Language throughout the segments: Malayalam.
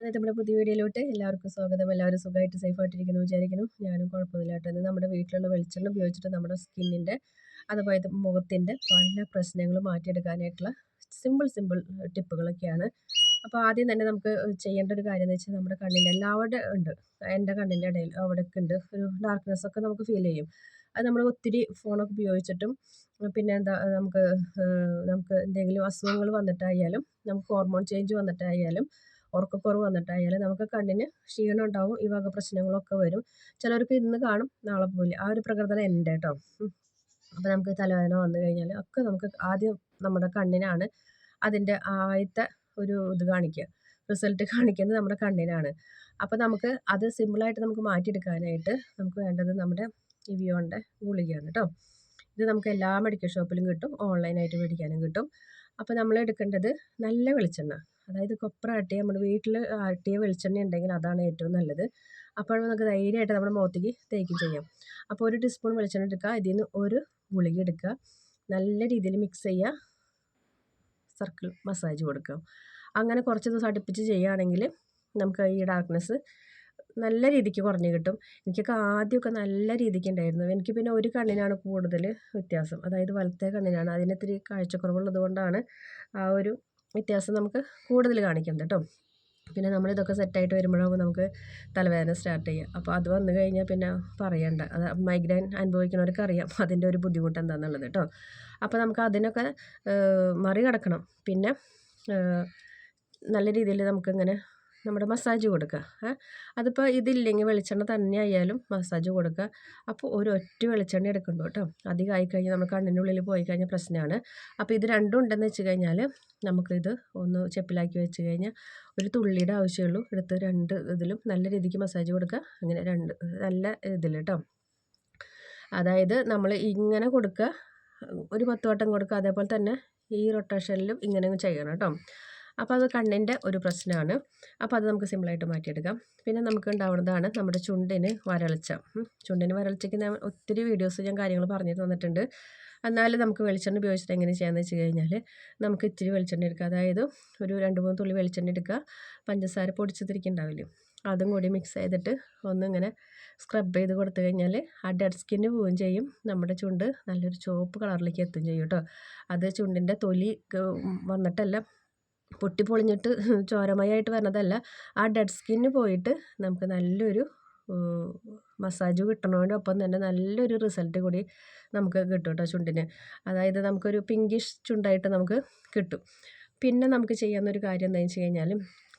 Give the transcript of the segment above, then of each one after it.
അതായത് നമ്മുടെ പുതിയ വീഡിയോയിലോട്ട് എല്ലാവർക്കും സ്വാഗതം. എല്ലാവരും സുഖമായിട്ട് സേഫായിട്ടിരിക്കുന്നു വിചാരിക്കുന്നു. ഞാനും കുഴപ്പമില്ല കേട്ടോ നമ്മുടെ വീട്ടിലുള്ള വെളിച്ചെണ്ണ ഉപയോഗിച്ചിട്ട് നമ്മുടെ സ്കിന്നിന്റെ അതുപോലെ മുഖത്തിന്റെ പല പ്രശ്നങ്ങളും മാറ്റിയെടുക്കാനായിട്ടുള്ള സിമ്പിൾ സിമ്പിൾ ടിപ്പുകളൊക്കെയാണ്. അപ്പോൾ ആദ്യം തന്നെ നമുക്ക് ചെയ്യേണ്ട ഒരു കാര്യം എന്ന് വെച്ചാൽ നമ്മുടെ കണ്ണിന്റെ എല്ലാവരുടെ ഉണ്ട്. എന്റെ കണ്ണിന്റെ ഇടയിൽ അവിടെയൊക്കെ ഉണ്ട്. ഒരു ഡാർക്ക്നെസ് ഒക്കെ നമുക്ക് ഫീൽ ചെയ്യും. അത് നമ്മൾ ഒത്തിരി ഫോണൊക്കെ ഉപയോഗിച്ചിട്ടും പിന്നെ എന്താ നമുക്ക് നമുക്ക് എന്തെങ്കിലും അസുഖങ്ങൾ വന്നിട്ടായാലും നമുക്ക് ഹോർമോൺ ചേഞ്ച് വന്നിട്ടായാലും ഉറക്കക്കുറവ് വന്നിട്ടായാലും നമുക്ക് കണ്ണിന് ക്ഷീണം ഉണ്ടാവും ഈ വക പ്രശ്നങ്ങളൊക്കെ വരും. ചിലർക്ക് ഇന്ന് കാണും നാളെ പോയില്ല ആ ഒരു പ്രകൃതം എന്റെ കേട്ടോ അപ്പോൾ നമുക്ക് തലവേദന വന്നു കഴിഞ്ഞാൽ ഒക്കെ നമുക്ക് ആദ്യം നമ്മുടെ കണ്ണിനാണ് അതിന്റെ ആദ്യത്തെ ഒരു ഇത് കാണിക്കുക. റിസൾട്ട് കാണിക്കുന്നത് നമ്മുടെ കണ്ണിനാണ്. അപ്പോൾ നമുക്ക് അത് സിമ്പിളായിട്ട് നമുക്ക് മാറ്റിയെടുക്കാനായിട്ട് നമുക്ക് വേണ്ടത് നമ്മുടെ ഇവിയോണിന്റെ ഗുളികയാണ് കേട്ടോ ഇത് നമുക്ക് എല്ലാ മെഡിക്കൽ ഷോപ്പിലും കിട്ടും ഓൺലൈനായിട്ട് മേടിക്കാനും കിട്ടും. അപ്പോൾ നമ്മൾ എടുക്കേണ്ടത് നല്ല വെളിച്ചെണ്ണ. അതായത് കൊപ്ര ആട്ടിയ നമ്മൾ വീട്ടിൽ ആട്ടിയ വെളിച്ചെണ്ണ ഉണ്ടെങ്കിൽ അതാണ് ഏറ്റവും നല്ലത്. അപ്പോൾ നമുക്ക് ധൈര്യമായിട്ട് നമ്മുടെ മുഖത്തേക്ക് തേക്കും ചെയ്യാം. അപ്പോൾ ഒരു ടീസ്പൂൺ വെളിച്ചെണ്ണ എടുക്കുക. ഇതിൽ നിന്ന് ഒരു ഗുളിക എടുക്കുക. നല്ല രീതിയിൽ മിക്സ് ചെയ്യുക. സർക്കിൾ മസാജ് കൊടുക്കുക. അങ്ങനെ കുറച്ച് ദിവസം അടുപ്പിച്ച് ചെയ്യുകയാണെങ്കിൽ നമുക്ക് ഈ ഡാർക്ക്നെസ് നല്ല രീതിക്ക് കുറഞ്ഞ് കിട്ടും. എനിക്കൊക്കെ ആദ്യമൊക്കെ നല്ല രീതിക്ക് ഉണ്ടായിരുന്നു. എനിക്ക് പിന്നെ ഒരു കണ്ണിനാണ് കൂടുതൽ വ്യത്യാസം. അതായത് വലത്തെ കണ്ണിനാണ്. അതിനെത്തിരി കാഴ്ചക്കുറവുള്ളത് കൊണ്ടാണ് ആ ഒരു വ്യത്യാസം നമുക്ക് കൂടുതൽ കാണിക്കാം കേട്ടോ പിന്നെ നമ്മളിതൊക്കെ സെറ്റായിട്ട് വരുമ്പോഴാകുമ്പോൾ നമുക്ക് തലവേദന സ്റ്റാർട്ട് ചെയ്യുക അപ്പോൾ അത് വന്നു കഴിഞ്ഞാൽ പിന്നെ പറയണ്ട. അത് മൈഗ്രെയിൻ അനുഭവിക്കുന്നവർക്ക് അറിയാം. അതിന്റെ ഒരു ബുദ്ധിമുട്ട് എന്താണെന്നുള്ളത് കേട്ടോ അപ്പോൾ നമുക്ക് അതിനൊക്കെ മറികടക്കണം. പിന്നെ നല്ല രീതിയിൽ നമുക്കിങ്ങനെ നമ്മുടെ മസാജ് കൊടുക്കുക അതിപ്പോൾ ഇതില്ലെങ്കിൽ വെളിച്ചെണ്ണ തന്നെ ആയാലും മസാജ് കൊടുക്കുക. അപ്പോൾ ഒരു ഒറ്റ വെളിച്ചെണ്ണ എടുക്കണ്ടു കേട്ടോ. അധികം ആയിക്കഴിഞ്ഞാൽ നമ്മൾ കണ്ണിന്റെ ഉള്ളിൽ പോയി കഴിഞ്ഞാൽ പ്രശ്നമാണ്. അപ്പോൾ ഇത് രണ്ടും ഉണ്ടെന്ന് വെച്ച് കഴിഞ്ഞാൽ നമുക്കിത് ഒന്ന് ചെപ്പിലാക്കി വെച്ച് കഴിഞ്ഞാൽ ഒരു തുള്ളിയുടെ ആവശ്യമുള്ളൂ. എടുത്ത് രണ്ട് ഇതിലും നല്ല രീതിക്ക് മസാജ് കൊടുക്കുക. അങ്ങനെ രണ്ട് നല്ല ഇതിൽ കേട്ടോ. അതായത് നമ്മൾ ഇങ്ങനെ കൊടുക്കുക ഒരു പത്ത് വട്ടം കൊടുക്കുക അതേപോലെ തന്നെ ഈ റൊട്ടേഷനിലും ഇങ്ങനെ ചെയ്യണം കേട്ടോ. അപ്പോൾ അത് കണ്ണിന്റെ ഒരു പ്രശ്നമാണ്. അപ്പോൾ അത് നമുക്ക് സിമ്പിളായിട്ട് മാറ്റിയെടുക്കാം. പിന്നെ നമുക്ക് ഉണ്ടാവുന്നതാണ് നമ്മുടെ ചുണ്ടിന് വരൾച്ച. ചുണ്ടിന് വരൾച്ചയ്ക്ക് ഞാൻ ഒത്തിരി വീഡിയോസ് ഞാൻ കാര്യങ്ങൾ പറഞ്ഞു തന്നിട്ടുണ്ട്. എന്നാലും നമുക്ക് വെളിച്ചെണ്ണ ഉപയോഗിച്ചിട്ട് എങ്ങനെ ചെയ്യാമെന്ന് വെച്ച് കഴിഞ്ഞാൽ നമുക്ക് ഇത്തിരി വെളിച്ചെണ്ണ എടുക്കുക അതായത് ഒരു രണ്ട് മൂന്ന് തുള്ളി വെളിച്ചെണ്ണ എടുക്കുക. പഞ്ചസാര പൊടിച്ചതിരിക്കുന്നുണ്ടാവില്ലേ അതും കൂടി മിക്സ് ചെയ്തിട്ട് ഒന്നിങ്ങനെ സ്ക്രബ് ചെയ്ത് കൊടുത്തു കഴിഞ്ഞാൽ ആ ഡെഡ് സ്കിന്ന് പോവുകയും ചെയ്യും. നമ്മുടെ ചുണ്ട് നല്ലൊരു ചുവപ്പ് കളറിലേക്ക് എത്തുകയും ചെയ്യും കേട്ടോ. അത് ചുണ്ടിന്റെ തൊലി വന്നിട്ടല്ല പൊട്ടിപ്പൊളിഞ്ഞിട്ട് ചോരമയമായിട്ട് വരണതല്ല. ആ ഡെഡ് സ്കിന്ന് പോയിട്ട് നമുക്ക് നല്ലൊരു മസാജ് കിട്ടണതിന്റെ ഒപ്പം തന്നെ നല്ലൊരു റിസൾട്ട് കൂടി നമുക്ക് കിട്ടും കേട്ടോ ചുണ്ടിന്. അതായത് നമുക്കൊരു പിങ്കിഷ് ചുണ്ടായിട്ട് നമുക്ക് കിട്ടും. പിന്നെ നമുക്ക് ചെയ്യാവുന്നൊരു കാര്യം എന്താണെന്ന് വെച്ച് കഴിഞ്ഞാൽ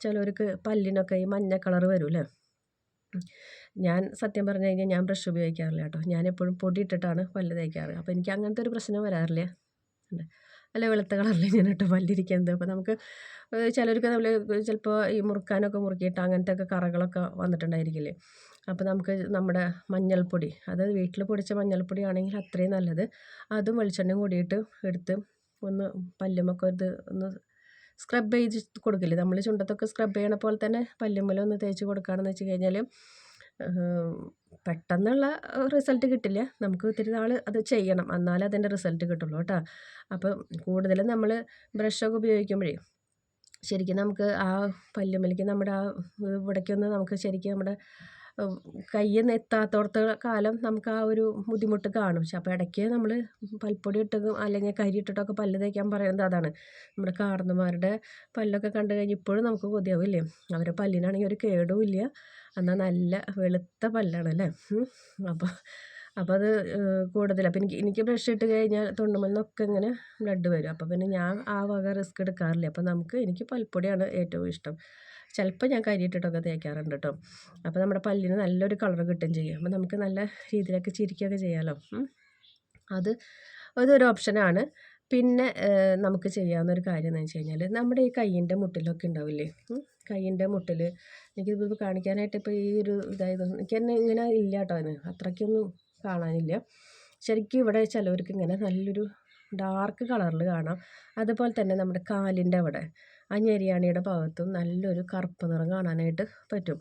ചിലവർക്ക് പല്ലിനൊക്കെ ഈ മഞ്ഞ കളർ വരും ഞാൻ സത്യം പറഞ്ഞു കഴിഞ്ഞാൽ ഞാൻ ബ്രഷ് ഉപയോഗിക്കാറില്ല കേട്ടോ. ഞാൻ എപ്പോഴും പൊടി ഇട്ടിട്ടാണ് പല്ല് തേക്കാറ്. അപ്പോൾ എനിക്ക് അങ്ങനത്തെ ഒരു പ്രശ്നം വരാറില്ല. നല്ല വെളുത്ത കളറിൽ ഞാൻ ഇട്ട് പല്ലിരിക്കുന്നത് അപ്പോൾ നമുക്ക് ചിലർക്ക് നമ്മൾ ചിലപ്പോൾ ഈ മുറുക്കാനൊക്കെ മുറുക്കിയിട്ട് അങ്ങനത്തെ ഒക്കെ കറകളൊക്കെ വന്നിട്ടുണ്ടായിരിക്കില്ലേ. അപ്പോൾ നമുക്ക് നമ്മുടെ മഞ്ഞൾപ്പൊടി അത് വീട്ടിൽ പൊടിച്ച മഞ്ഞൾപ്പൊടി ആണെങ്കിൽ അത്രയും നല്ലത്. അതും വെളിച്ചെണ്ണയും കൂടിയിട്ട് എടുത്ത് ഒന്ന് പല്ലുമൊക്കെ ഇത് ഒന്ന് സ്ക്രബ് ചെയ്ത് കൊടുക്കില്ലേ. നമ്മൾ ചുണ്ടത്തൊക്കെ സ്ക്രബ് ചെയ്യണ പോലെ തന്നെ പല്ലുമ്മലൊന്ന് തേച്ച് കൊടുക്കുകയാണെന്ന് വെച്ച് കഴിഞ്ഞാൽ പെട്ടെന്നുള്ള റിസൾട്ട് കിട്ടില്ല. നമുക്ക് ഒത്തിരി നാൾ അത് ചെയ്യണം. എന്നാലേ അതിന്റെ റിസൾട്ട് കിട്ടുള്ളൂ കേട്ടോ. അപ്പം കൂടുതലും നമ്മൾ ബ്രഷൊക്കെ ഉപയോഗിക്കുമ്പോഴേ ശരിക്കും നമുക്ക് ആ പല്ലുമലിക്ക് നമ്മുടെ ആ ഇവിടേക്കൊന്ന് നമുക്ക് ശരിക്കും നമ്മുടെ കയ്യിൽ എത്താത്തോടത്ത് കാലം നമുക്ക് ആ ഒരു ബുദ്ധിമുട്ട് കാണും. പക്ഷെ അപ്പോൾ ഇടയ്ക്ക് നമ്മൾ പൽപ്പൊടി ഇട്ടതും അല്ലെങ്കിൽ കരി ഇട്ടിട്ടൊക്കെ പല്ല് തേക്കാൻ പറയുന്നത് അതാണ്. നമ്മുടെ കാർന്നുമാരുടെ പല്ലൊക്കെ കണ്ടു കഴിഞ്ഞാൽ ഇപ്പോഴും നമുക്ക് കൊതിയാവില്ലേ അവരുടെ പല്ലിനാണെങ്കിൽ ഒരു കേടും ഇല്ല. എന്നാൽ നല്ല വെളുത്ത പല്ലാണ് അല്ലേ അപ്പോൾ അപ്പോൾ അത് കൂടുതൽ അപ്പോൾ എനിക്ക് എനിക്ക് ബ്രഷ് ഇട്ട് കഴിഞ്ഞാൽ തൊണ്ടുമ്മൽ നിന്നൊക്കെ ഇങ്ങനെ ബ്ലഡ് വരും. അപ്പോൾ പിന്നെ ഞാൻ ആ വക റിസ്ക് എടുക്കാറില്ല. അപ്പോൾ നമുക്ക് എനിക്ക് പൽപ്പൊടിയാണ് ഏറ്റവും ഇഷ്ടം. ചിലപ്പോൾ ഞാൻ കരിയിട്ടിട്ടൊക്കെ തേക്കാറുണ്ട് കേട്ടോ അപ്പോൾ നമ്മുടെ പല്ലിന് നല്ലൊരു കളർ കിട്ടുകയും ചെയ്യും. അപ്പോൾ നമുക്ക് നല്ല രീതിയിലൊക്കെ ചിരിക്കുകയൊക്കെ ചെയ്യാമല്ലോ അത് അതൊരു ഓപ്ഷനാണ്. പിന്നെ നമുക്ക് ചെയ്യാവുന്ന ഒരു കാര്യം എന്ന് വെച്ച് കഴിഞ്ഞാൽ നമ്മുടെ ഈ കയ്യിന്റെ മുട്ടിലൊക്കെ ഉണ്ടാവില്ലേ? കയ്യിന്റെ മുട്ടിൽ എനിക്കിത് കാണിക്കാനായിട്ട് ഇപ്പോൾ ഈ ഒരു ഇതായത് എനിക്ക് തന്നെ ഇങ്ങനെ ഇല്ല കേട്ടോ അതിന്. അത്രയ്ക്കൊന്നും കാണാനില്ല. ശരിക്കും ഇവിടെ ചിലവർക്ക് ഇങ്ങനെ നല്ലൊരു ഡാർക്ക് കളറിൽ കാണാം. അതുപോലെ തന്നെ നമ്മുടെ കാലിന്റെ അവിടെ ആ ഞെരിയാണിയുടെ ഭാഗത്തും നല്ലൊരു കറുപ്പ് നിറം കാണാനായിട്ട് പറ്റും.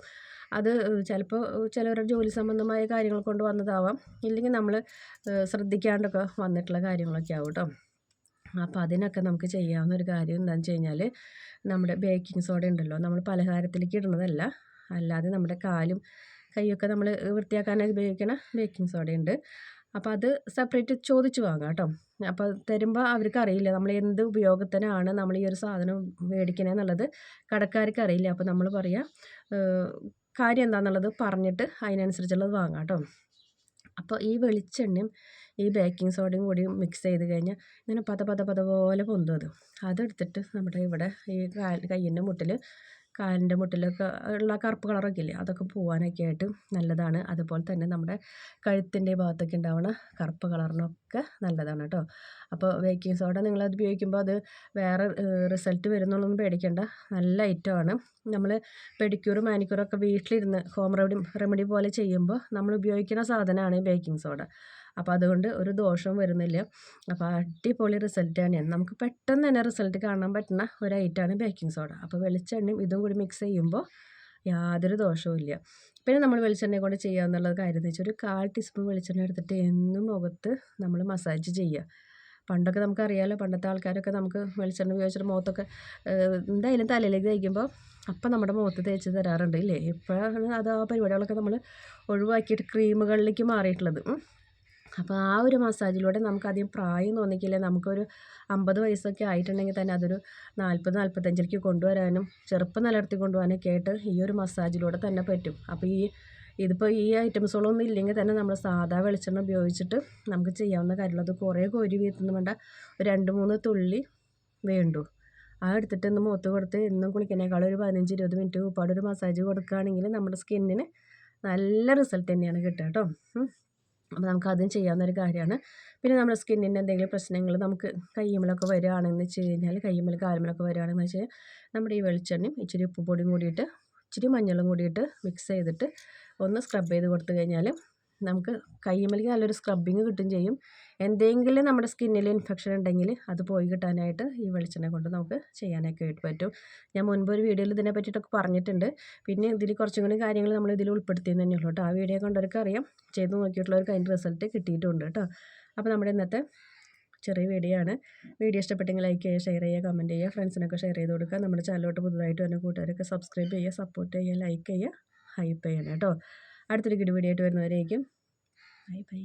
അത് ചിലപ്പോൾ ചിലവരുടെ ജോലി സംബന്ധമായ കാര്യങ്ങൾ കൊണ്ട് വന്നതാവാം. ഇല്ലെങ്കിൽ നമ്മൾ ശ്രദ്ധിക്കാണ്ടൊക്കെ വന്നിട്ടുള്ള കാര്യങ്ങളൊക്കെ ആവും കേട്ടോ. അപ്പോൾ അതിനൊക്കെ നമുക്ക് ചെയ്യാവുന്ന ഒരു കാര്യം എന്താണെന്ന് വെച്ച് കഴിഞ്ഞാൽ നമ്മുടെ ബേക്കിംഗ് സോഡ ഉണ്ടല്ലോ നമ്മൾ പലഹാരത്തിലേക്ക് ഇടുന്നതല്ല. അല്ലാതെ നമ്മുടെ കാലും കൈയൊക്കെ നമ്മൾ വൃത്തിയാക്കാനായി ഉപയോഗിക്കണ ബേക്കിംഗ് സോഡയുണ്ട് അപ്പോൾ അത് സെപ്പറേറ്റ് ചോദിച്ച് വാങ്ങാം കേട്ടോ. അപ്പോൾ തരുമ്പോൾ അവർക്ക് അറിയില്ല നമ്മൾ എന്ത് ഉപയോഗത്തിനാണ് നമ്മൾ ഈ ഒരു സാധനം മേടിക്കണേന്നുള്ളത്. കടക്കാർക്ക് അറിയില്ല. അപ്പോൾ നമ്മൾ പറയാം കാര്യം എന്താണെന്നുള്ളത് പറഞ്ഞിട്ട് അതിനനുസരിച്ചുള്ളത് വാങ്ങാം കേട്ടോ. അപ്പോൾ ഈ വെളിച്ചെണ്ണയും ഈ ബേക്കിംഗ് സോഡയും കൂടി മിക്സ് ചെയ്ത് കഴിഞ്ഞാൽ ഇങ്ങനെ പത പത പത പോലെ പൊന്തും അത്. അതെടുത്തിട്ട് നമ്മുടെ ഇവിടെ ഈ കാൽ കയ്യിന്റെ മുട്ടിൽ കാലിന്റെ മുട്ടിലൊക്കെ ഉള്ള കറുപ്പ് കളറൊക്കെ ഇല്ലേ അതൊക്കെ പോകാനൊക്കെ ആയിട്ട് നല്ലതാണ്. അതുപോലെ തന്നെ നമ്മുടെ കഴുത്തിന്റെ ഭാഗത്തൊക്കെ ഉണ്ടാവുന്ന കറുപ്പ് കളറിനൊക്കെ നല്ലതാണ് കേട്ടോ. അപ്പോൾ ബേക്കിംഗ് സോഡ നിങ്ങളത് ഉപയോഗിക്കുമ്പോൾ അത് വേറെ റിസൾട്ട് വരുന്നുള്ളൊന്നും പേടിക്കേണ്ട. നല്ല ഐറ്റമാണ് നമ്മൾ പെഡിക്യൂറും മാനിക്യൂറും ഒക്കെ വീട്ടിലിരുന്ന് ഹോം റെമഡി റെമഡി പോലെ ചെയ്യുമ്പോൾ നമ്മൾ ഉപയോഗിക്കുന്ന സാധനമാണ് ഈ ബേക്കിംഗ് സോഡ അപ്പോൾ അതുകൊണ്ട് ഒരു ദോഷവും വരുന്നില്ല. അപ്പോൾ അടിപൊളി റിസൾട്ട് തന്നെയാണ് നമുക്ക് പെട്ടെന്ന് തന്നെ റിസൾട്ട് കാണാൻ പറ്റുന്ന ഒരു ഐറ്റമാണ് ബേക്കിംഗ് സോഡ അപ്പോൾ വെളിച്ചെണ്ണയും ഇതും കൂടി മിക്സ് ചെയ്യുമ്പോൾ യാതൊരു ദോഷവും ഇല്ല. പിന്നെ നമ്മൾ വെളിച്ചെണ്ണ കൊണ്ട് ചെയ്യുക എന്നുള്ള കാര്യം എന്ന് വെച്ചാൽ ഒരു കാൽ ടീസ്പൂൺ വെളിച്ചെണ്ണ എടുത്തിട്ട് എന്നും മുഖത്ത് നമ്മൾ മസാജ് ചെയ്യുക. പണ്ടൊക്കെ നമുക്കറിയാമല്ലോ പണ്ടത്തെ ആൾക്കാരൊക്കെ നമുക്ക് വെളിച്ചെണ്ണ ഉപയോഗിച്ചിട്ട് മുഖത്തൊക്കെ എന്തായാലും തലയിലേക്ക് തേക്കുമ്പോൾ അപ്പം നമ്മുടെ മുഖത്ത് തേച്ച് തരാറുണ്ട് ഇല്ലേ? ഇപ്പോഴാണ് അത് ആ പരിപാടികളൊക്കെ നമ്മൾ ഒഴിവാക്കിയിട്ട് ക്രീമുകളിലേക്ക് മാറിയിട്ടുള്ളത്. അപ്പോൾ ആ ഒരു മസാജിലൂടെ നമുക്ക് നമുക്കധികം പ്രായം തോന്നിക്കില്ല? നമുക്കൊരു അമ്പത് വയസ്സൊക്കെ ആയിട്ടുണ്ടെങ്കിൽ തന്നെ അതൊരു നാൽപ്പത് നാൽപ്പത്തഞ്ചിലേക്ക് കൊണ്ടുവരാനും ചെറുപ്പം നിലനിർത്തി കൊണ്ടുപോകാനൊക്കെ ആയിട്ട് ഈ ഒരു മസാജിലൂടെ തന്നെ പറ്റും. അപ്പോൾ ഈ ഇതിപ്പോൾ ഈ ഐറ്റംസുകളൊന്നും ഇല്ലെങ്കിൽ തന്നെ നമ്മൾ സാധാ വെളിച്ചെണ്ണ ഉപയോഗിച്ചിട്ട് നമുക്ക് ചെയ്യാവുന്ന കാര്യമുള്ളൂ. അത് കുറേ കോരി വീത്തുന്നു വേണ്ട ഒരു രണ്ട് മൂന്ന് തുള്ളി വേണ്ടു. ആ എടുത്തിട്ട് ഒന്ന് മുഖത്ത് കൊടുത്ത് എന്നും കുളിക്കുന്നതിനേക്കാൾ ഒരു പതിനഞ്ച് ഇരുപത് മിനിറ്റ് ഉപ്പാടൊരു മസാജ് കൊടുക്കുകയാണെങ്കിൽ നമ്മുടെ സ്കിന്നിന് നല്ല റിസൾട്ട് തന്നെയാണ് കിട്ടുക കേട്ടോ. അപ്പോൾ നമുക്ക് അതും ചെയ്യാവുന്നൊരു കാര്യമാണ്. പിന്നെ നമ്മുടെ സ്കിന്നിന്റെ എന്തെങ്കിലും പ്രശ്നങ്ങൾ നമുക്ക് കയ്യുമ്മലൊക്കെ വരികയാണെന്ന് വെച്ച് കഴിഞ്ഞാൽ കയ്യുമ്മൽ കാലുമ്മലൊക്കെ വരികയാണെന്ന് വെച്ചാൽ നമ്മുടെ ഈ വെളിച്ചെണ്ണയും ഇച്ചിരി ഉപ്പുപൊടിയും കൂടിയിട്ട് ഇച്ചിരി മഞ്ഞളും കൂടിയിട്ട് മിക്സ് ചെയ്തിട്ട് ഒന്ന് സ്ക്രബ് ചെയ്ത് കൊടുത്തു കഴിഞ്ഞാൽ നമുക്ക് കയ്യുമലിക്ക് നല്ലൊരു സ്ക്രബിങ് കിട്ടും ചെയ്യും. എന്തെങ്കിലും നമ്മുടെ സ്കിന്നിൽ ഇൻഫെക്ഷൻ ഉണ്ടെങ്കിൽ അത് പോയി കിട്ടാനായിട്ട് ഈ വെളിച്ചെണ്ണ കൊണ്ട് നമുക്ക് ചെയ്യാനൊക്കെ ആയിട്ട് പറ്റും. ഞാൻ മുൻപ് ഒരു വീഡിയോയിൽ ഇതിനെ പറ്റിയിട്ടൊക്കെ പറഞ്ഞിട്ടുണ്ട്. പിന്നെ ഇതിൽ കുറച്ചും കൂടി കാര്യങ്ങൾ നമ്മൾ ഇതിൽ ഉൾപ്പെടുത്തിയെന്ന് തന്നെ ഉള്ളൂ കേട്ടോ. ആ വീഡിയോ കണ്ടവർക്ക് അറിയാം. ചെയ്ത് നോക്കിയിട്ടുള്ളവർക്ക് അതിന്റെ റിസൾട്ട് കിട്ടിയിട്ടുണ്ട് കേട്ടോ. അപ്പോൾ നമ്മുടെ ഇന്നത്തെ ചെറിയ വീഡിയോ ആണ്. വീഡിയോ ഇഷ്ടപ്പെട്ടെങ്കിൽ ലൈക്ക് ചെയ്യുക ഷെയർ ചെയ്യുക കമന്റ് ചെയ്യുക ഫ്രണ്ട്സിനൊക്കെ ഷെയർ ചെയ്ത് കൊടുക്കുക. നമ്മുടെ ചാനലോട്ട് പുതുതായിട്ട് വന്ന കൂട്ടുകാരൊക്കെ സബ്സ്ക്രൈബ് ചെയ്യുക സപ്പോർട്ട് ചെയ്യുക ലൈക്ക് ചെയ്യുക ഹൈപ്പ് ചെയ്യണം കേട്ടോ. അടുത്തൊരു കിടി വീഡിയോ ആയിട്ട് വരുന്നവരേക്കും. Bye bye